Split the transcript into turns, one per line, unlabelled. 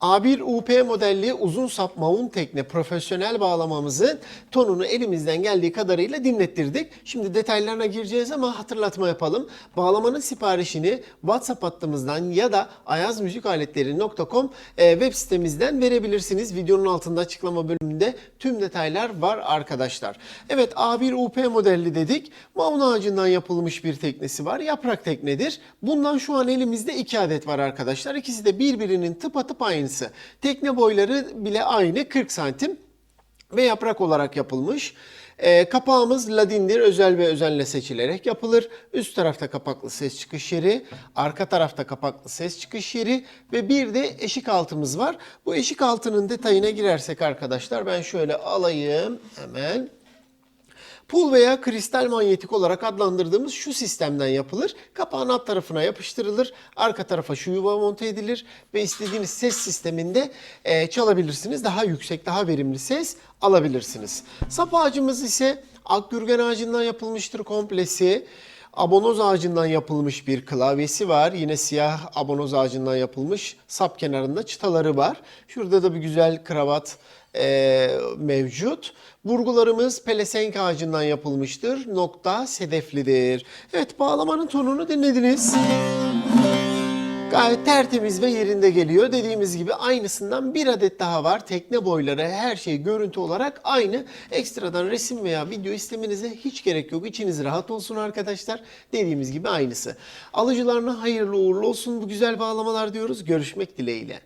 A1 UP modelli uzun sap mavun tekne profesyonel bağlamamızın tonunu elimizden geldiği kadarıyla dinlettirdik. Şimdi detaylarına gireceğiz ama hatırlatma yapalım. Bağlamanın siparişini WhatsApp hattımızdan ya da ayazmüzikaletleri.com e, web sitemizden verebilirsiniz. Videonun altında açıklama bölümünde tüm detaylar var arkadaşlar. Evet A1 UP modelli dedik. Mavun ağacından yapılmış bir teknesi var. Yaprak teknedir. Bundan şu an elimizde iki adet var arkadaşlar. İkisi de birbirinin tıpatıp aynısı. Tekne boyları bile aynı 40 santim ve yaprak olarak yapılmış. Ee, kapağımız ladindir. Özel ve özenle seçilerek yapılır. Üst tarafta kapaklı ses çıkış yeri, arka tarafta kapaklı ses çıkış yeri ve bir de eşik altımız var. Bu eşik altının detayına girersek arkadaşlar ben şöyle alayım hemen. Pul veya kristal manyetik olarak adlandırdığımız şu sistemden yapılır. Kapağın alt tarafına yapıştırılır. Arka tarafa şu yuva monte edilir ve istediğiniz ses sisteminde e, çalabilirsiniz. Daha yüksek, daha verimli ses alabilirsiniz. Sap ağacımız ise akgürgen ağacından yapılmıştır komplesi. Abonoz ağacından yapılmış bir klavyesi var. Yine siyah abonoz ağacından yapılmış. Sap kenarında çıtaları var. Şurada da bir güzel kravat e, mevcut. Burgularımız pelesenk ağacından yapılmıştır. Nokta sedeflidir. Evet bağlamanın tonunu dinlediniz. Gayet tertemiz ve yerinde geliyor. Dediğimiz gibi aynısından bir adet daha var. Tekne boyları her şey görüntü olarak aynı. Ekstradan resim veya video istemenize hiç gerek yok. İçiniz rahat olsun arkadaşlar. Dediğimiz gibi aynısı. Alıcılarına hayırlı uğurlu olsun bu güzel bağlamalar diyoruz. Görüşmek dileğiyle.